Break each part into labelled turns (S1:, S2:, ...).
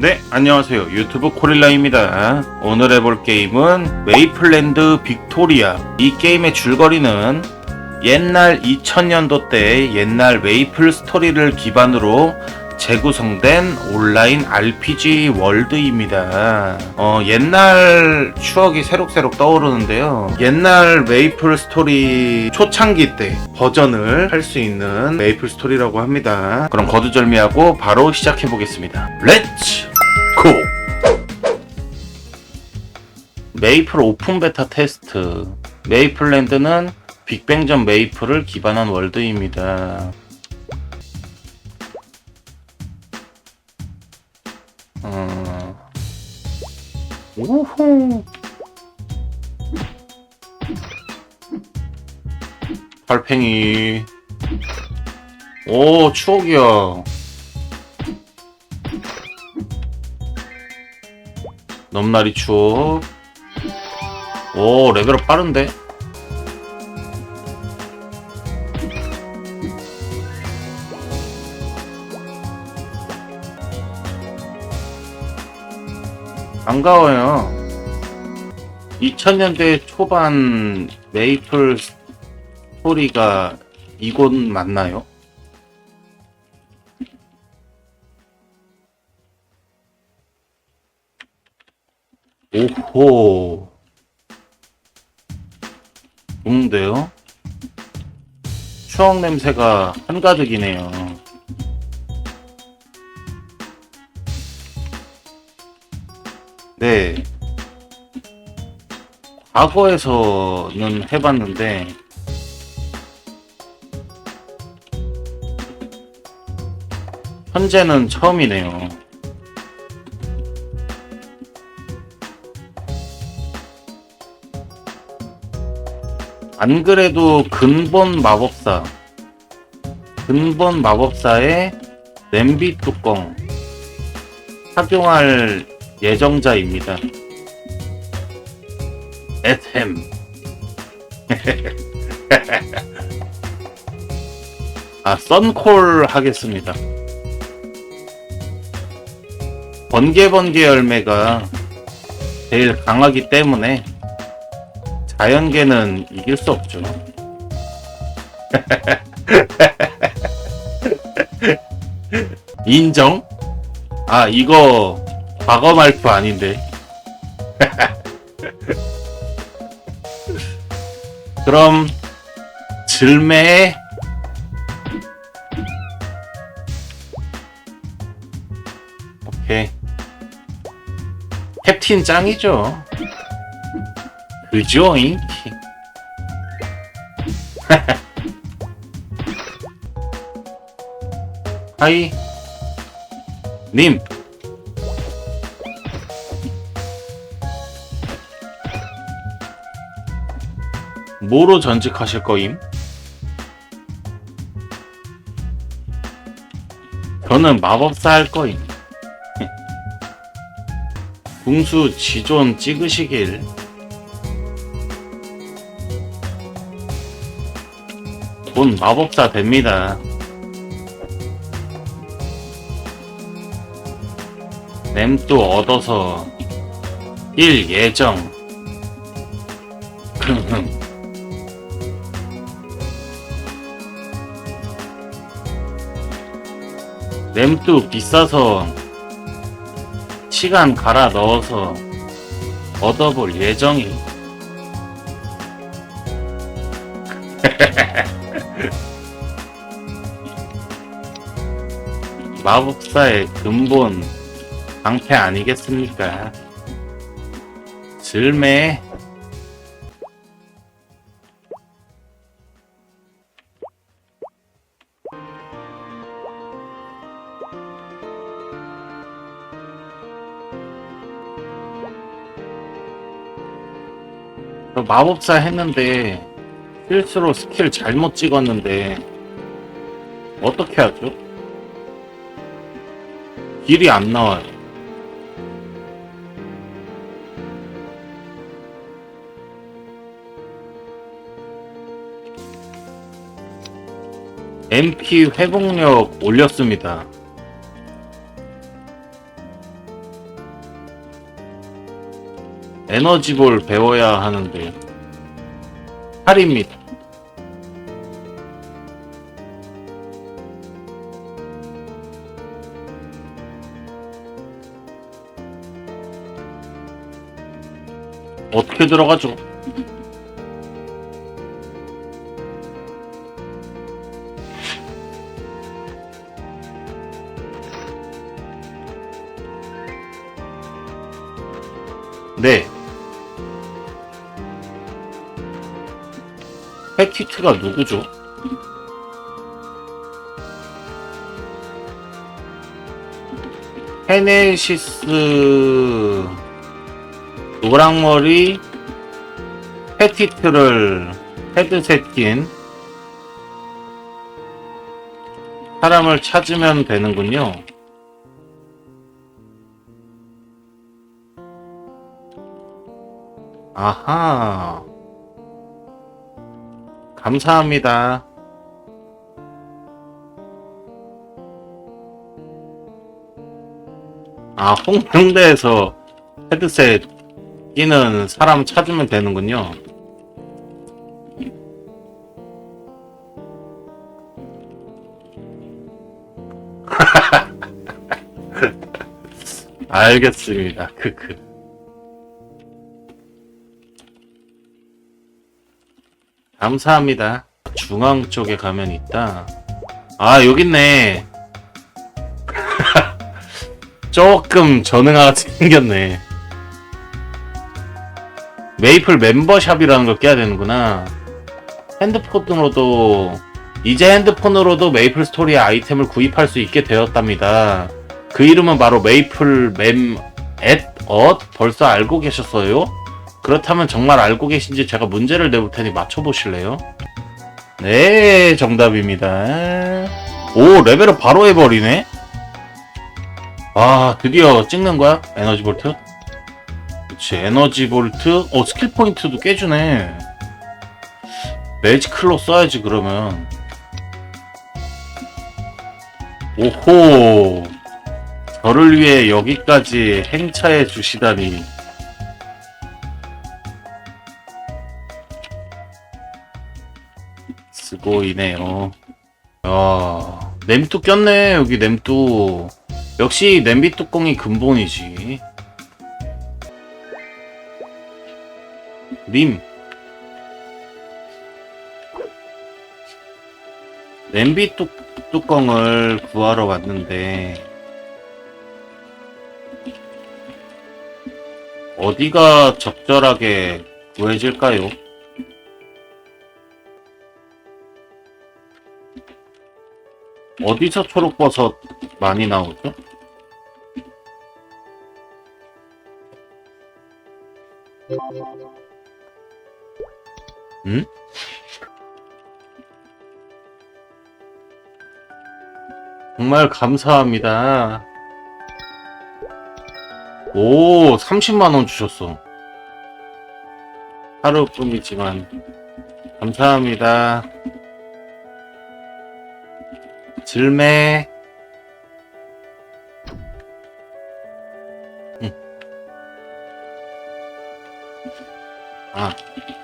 S1: 네, 안녕하세요. 유튜브 코릴라입니다. 오늘 해볼 게임은 메이플랜드 빅토리아. 이 게임의 줄거리는 옛날 2000년도 때 옛날 메이플 스토리를 기반으로 재구성된 온라인 RPG 월드입니다. 어, 옛날 추억이 새록새록 떠오르는데요. 옛날 메이플 스토리 초창기 때 버전을 할 수 있는 메이플 스토리라고 합니다. 그럼 거두절미하고 바로 시작해 보겠습니다. 렛츠 메이플 오픈 베타 테스트. 메이플랜드는 빅뱅전 메이플을 기반한 월드입니다. 어... 오호. 달팽이. 오, 추억이야. 넘나리 추억. 오, 레벨업 빠른데? 반가워요. 2000년대 초반 메이플 스토리가 이곳 맞나요? 오호. 좋은데요? 추억 냄새가 한가득이네요. 네. 과거에서는 해봤는데, 현재는 처음이네요. 안 그래도 근본 마법사, 근본 마법사의 냄비 뚜껑 착용할 예정자입니다. 에템. 아, 썬콜 하겠습니다. 번개번개 열매가 제일 강하기 때문에 자연계는 이길 수 없죠. 인정? 아, 이거 과거 말투 아닌데. 그럼 질매 오케이 캡틴 짱이죠 그죠잉 하이 님 뭐로 전직하실 거임? 저는 마법사 할 거임. 궁수 지존 찍으시길. 곧 마법사 됩니다. 램도 얻어서 일 예정. 흠흠. 램도 비싸서 시간 갈아 넣어서 얻어볼 예정이. 마법사의 근본 방패 아니겠습니까? 저 마법사 했는데 실수로 스킬 잘못 찍었는데 어떻게 하죠? 길이 안 나와요. MP 회복력 올렸습니다. 에너지볼 배워야 하는데 할입니다. 어떻게 들어가죠? 네. 패티트가 누구죠? 헤네시스 노랑머리 패티트를 헤드셋 낀 사람을 찾으면 되는군요. 아하. 감사합니다. 아, 홍명대에서 헤드셋 끼는 사람 찾으면 되는군요. 알겠습니다. 크크. 감사합니다. 중앙 쪽에 가면 있다. 아, 여기 있네. 조금 전응하게 생겼네. 메이플 멤버샵이라는 걸 깨야 되는구나. 핸드폰으로도, 이제 핸드폰으로도 메이플 스토리의 아이템을 구입할 수 있게 되었답니다. 그 이름은 바로 메이플 mem앳 엇? 벌써 알고 계셨어요? 그렇다면 정말 알고 계신지 제가 문제를 내볼 테니 맞춰보실래요? 네, 정답입니다. 오, 레벨을 바로 해버리네? 아, 드디어 찍는 거야? 에너지 볼트? 그치, 에너지 볼트. 어, 스킬 포인트도 깨주네. 매지클로 써야지, 그러면. 오호. 저를 위해 여기까지 행차해 주시다니. 쓰고이네요. 야, 냄뚜 꼈네, 여기 냄뚜. 역시 냄비 뚜껑이 근본이지. 님. 냄비 뚜, 뚜껑을 구하러 왔는데, 어디가 적절하게 구해질까요? 어디서 초록버섯 많이 나오죠? 응? 정말 감사합니다. 오, 30만원 주셨어. 하루뿐이지만. 감사합니다. 질매. 응. 아,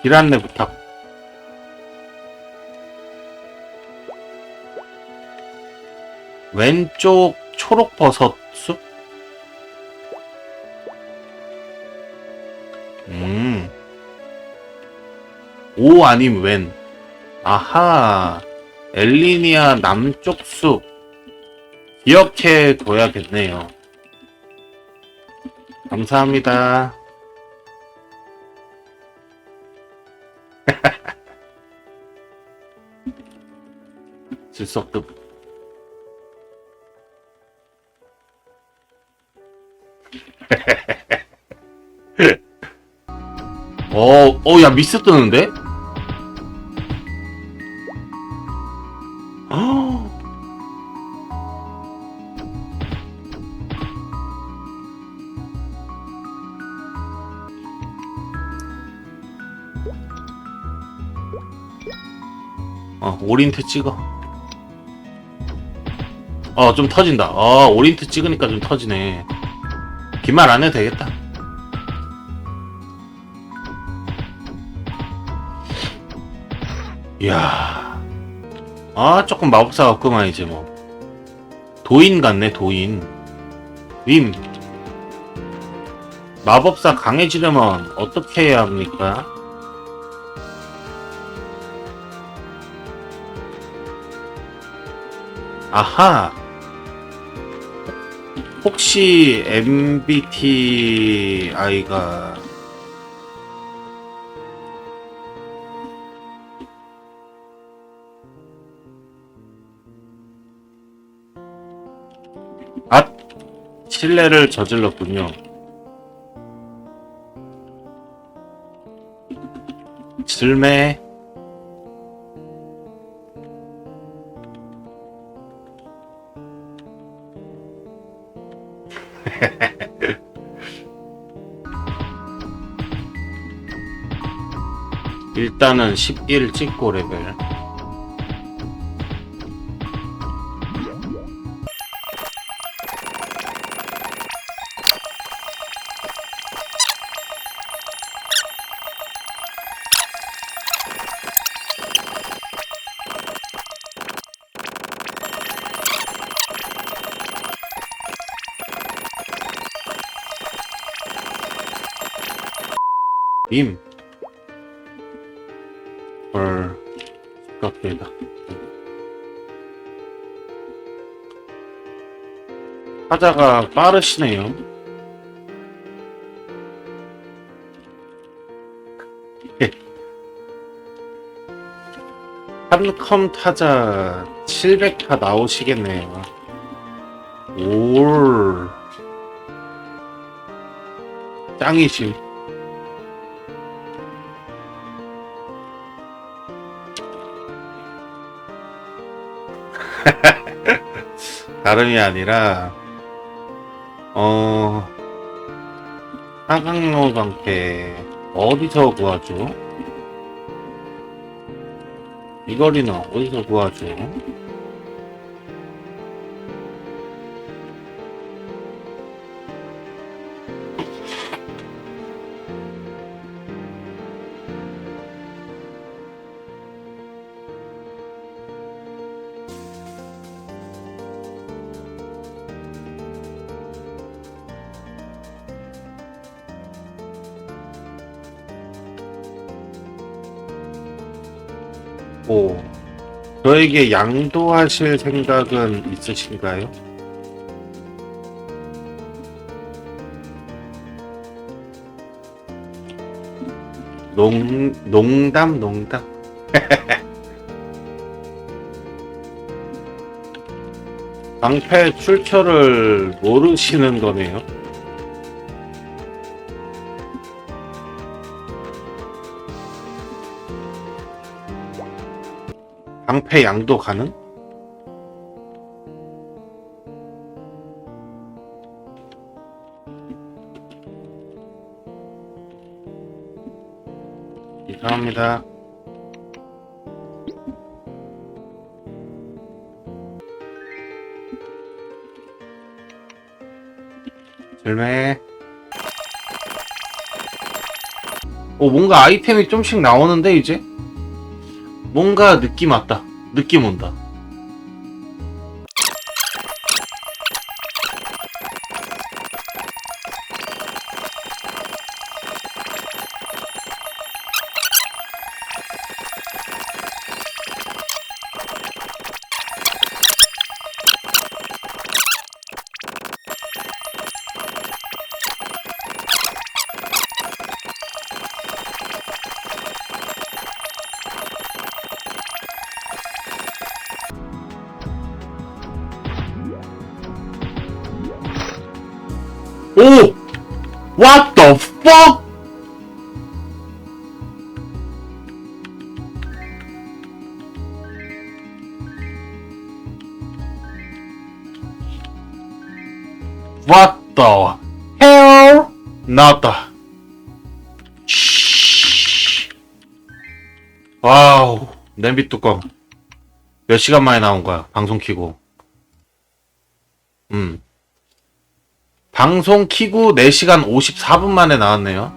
S1: 길 안내 부탁. 왼쪽 초록버섯 숲? 음. 오 아님 왼. 아하. 엘리니아 남쪽 숲. 기억해 둬야겠네요. 감사합니다. 질석급. 어, 어, 야, 미스 뜨는데? 어, 어, 오린트 찍어. 어, 좀 터진다. 어, 오린트 찍으니까 좀 터지네. 긴말 안 해도 되겠다. 이야. 아, 조금 마법사 같구만, 이제 뭐. 도인 같네, 도인. 님. 마법사 강해지려면 어떻게 해야 합니까? 아하! 혹시 MBTI가 아, 실례를 저질렀군요. 질매. 일단은 11 찍고 레벨. 임. 깎이다. 타자가 빠르시네요. 한컴 타자 700타 나오시겠네요. 올. 짱이심. 다름이 아니라 어 한강로 방패 어디서 구하죠? 이 거리는 어디서 구하죠? 오 저에게 양도하실 생각은 있으신가요? 농, 농담, 농담. 방패 출처를 모르시는 거네요. 방패 양도 가능? 이상합니다. 절매. 오, 뭔가 아이템이 좀씩 나오는데, 이제? 뭔가 느낌 왔다. 느낌 온다. What the hell? 나왔다. 씨. 와우, 냄비 뚜껑. 몇 시간 만에 나온 거야, 방송 키고. 음. 방송 키고 4시간 54분 만에 나왔네요.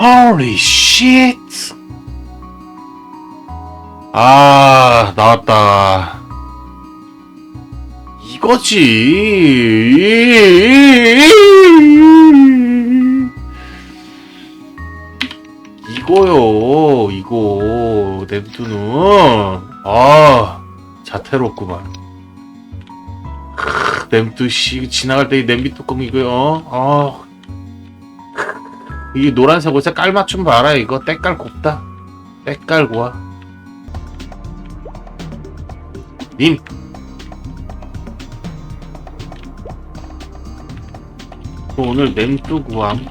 S1: Holy shit! 아, 나왔다. 이거지. 이거요, 이거. neptu는. 아, 자태롭구만. 크, neptu, 씨, 지나갈 때 이 냄비 뚜껑 이거요. 아. 이 노란색 옷에 깔맞춤 봐라, 이거. 때깔 곱다. 때깔 고와. 님. 저 오늘 냄뚜 구함.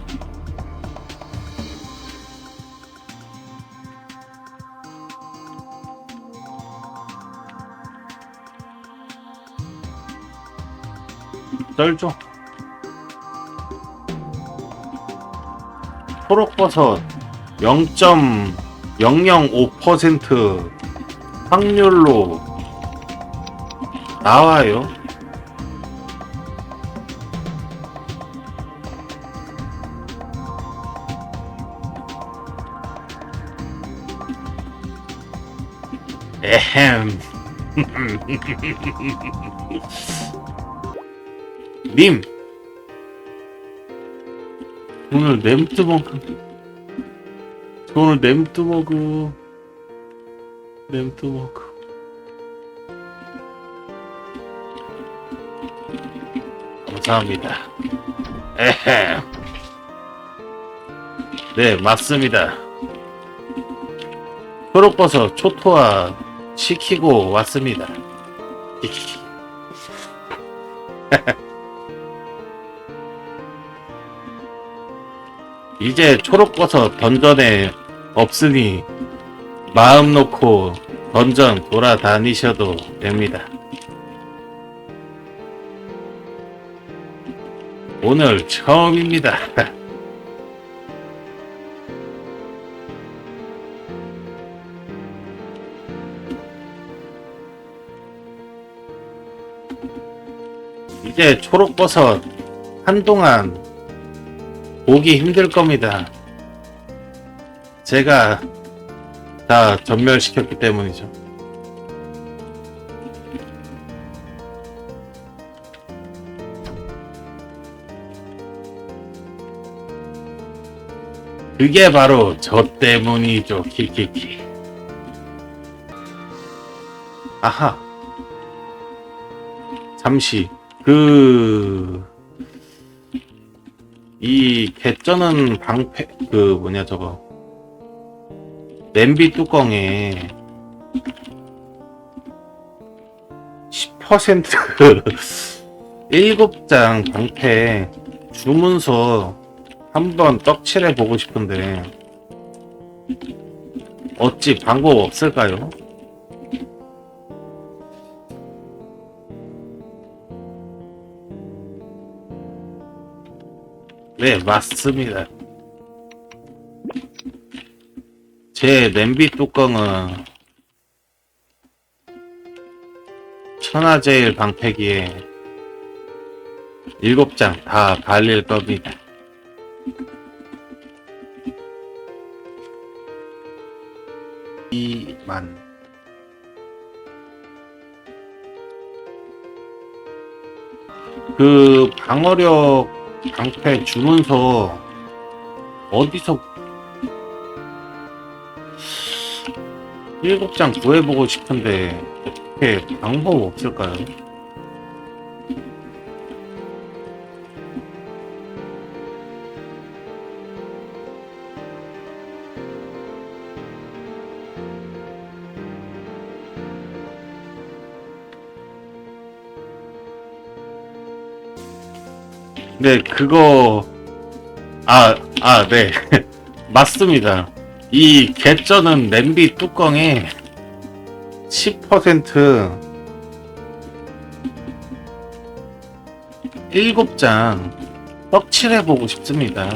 S1: 썰죠. 초록버섯 0.005% 확률로 나와요. 님. 오늘 먹어. 저 오늘 냄뜨 먹어. 냄뜨 먹어. 감사합니다. 에헴. 네, 맞습니다. 초록버섯 초토화 시키고 왔습니다. 이제 초록 버섯 던전에 없으니 마음 놓고 던전 돌아다니셔도 됩니다. 오늘 처음입니다. 이제 초록버섯 한동안 보기 힘들 겁니다. 제가 다 전멸시켰기 때문이죠. 그게 바로 저 때문이죠. 키키키. 아하. 잠시 그. 이 개쩌는 방패 그 뭐냐 저거 냄비 뚜껑에 10% 7장 방패 주문서 한번 떡칠해 보고 싶은데 어찌 방법 없을까요? 네, 맞습니다. 제 냄비 뚜껑은 천하제일 방패기에 일곱 장 다 발릴 겁니다. 이만 그 방어력 방패 주문서 어디서 일곱 장 구해보고 싶은데 어떻게 방법 없을까요? 네, 그거 아, 아, 네. 맞습니다. 이 개쩌는 냄비 뚜껑에 10% 7장 떡칠해 보고 싶습니다.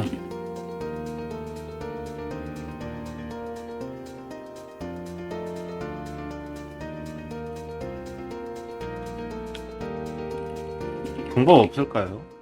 S1: 방법 없을까요?